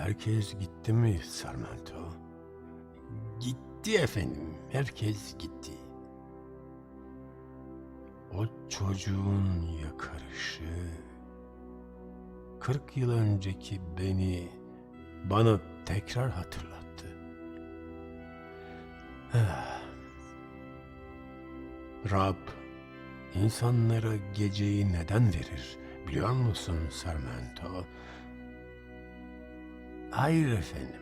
Herkes gitti mi Sarmento? Gitti efendim. Herkes gitti. O çocuğun yakarışı. Kırk yıl önceki beni bana tekrar hatırlattı. Rab insanlara geceyi neden verir biliyor musun Sarmento? Hayır efendim.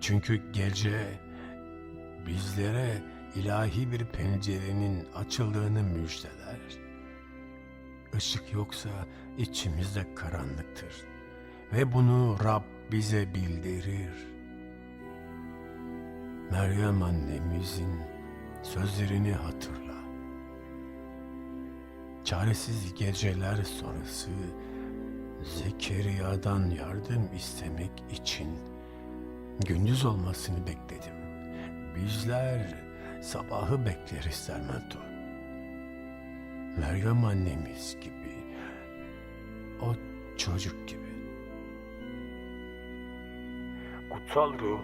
Çünkü gece bizlere ilahi bir pencerenin açıldığını müjdeler. Işık yoksa içimizde karanlıktır. Ve bunu Rab bize bildirir. Meryem annemizin sözlerini hatırla. Çaresiz geceler sonrası Zekeriya'dan yardım istemek için gündüz olmasını bekledim. Bizler sabahı bekleriz Sermento. Meryem annemiz gibi, o çocuk gibi. Kutsal ruh,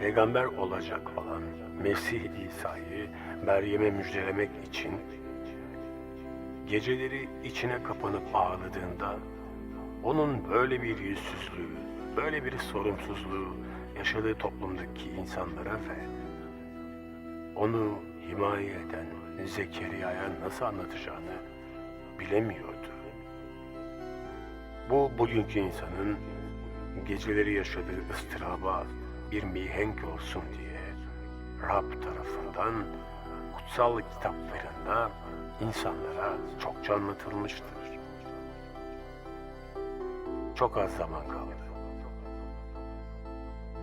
peygamber olacak olan Mesih İsa'yı Meryem'e müjdelemek için geceleri içine kapanıp ağladığında onun böyle bir yüzsüzlüğü, böyle bir sorumsuzluğu yaşadığı toplumdaki insanlara ve onu himaye eden Zekeriya'ya nasıl anlatacağını bilemiyordu. Bu bugünkü insanın geceleri yaşadığı ıstıraba bir mihenk olsun diye Rab tarafından kutsal kitaplarında insanlara çokça anlatılmıştır. Çok az zaman kaldı.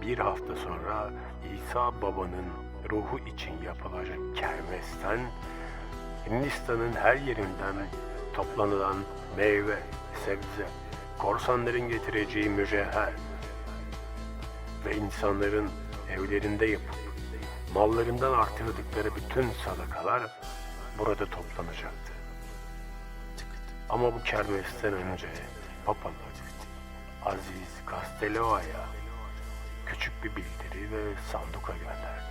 Bir hafta sonra İsa babanın ruhu için yapılacak kermesten Hindistan'ın her yerinden toplanılan meyve, sebze, korsanların getireceği mücevher ve insanların evlerinde yapıp mallarından artırdıkları bütün sadakalar burada toplanacaktı. Ama bu kermesten önce papalar Aziz Castello'ya küçük bir bildiri ve sanduka gönderdi.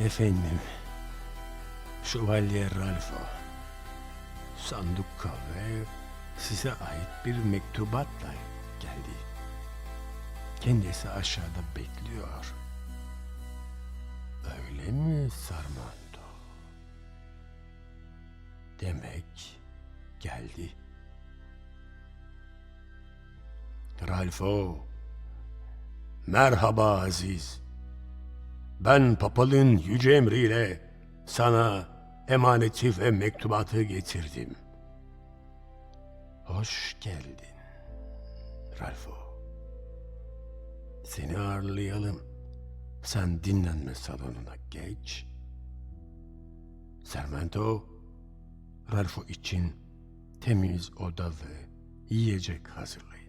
Efendim, Şövalye Ralfo, sanduka ve size ait bir mektubatla geldi. Kendisi aşağıda bekliyor. Öyle mi Sarmando? Demek geldi. Ralfo, merhaba Aziz. Ben papalın yüce emriyle sana emaneti ve mektubatı getirdim. Hoş geldin Ralfo. Seni ağırlayalım. Sen dinlenme salonuna geç. Sermento, Ralfo için temiz oda ve yiyecek hazırlayın.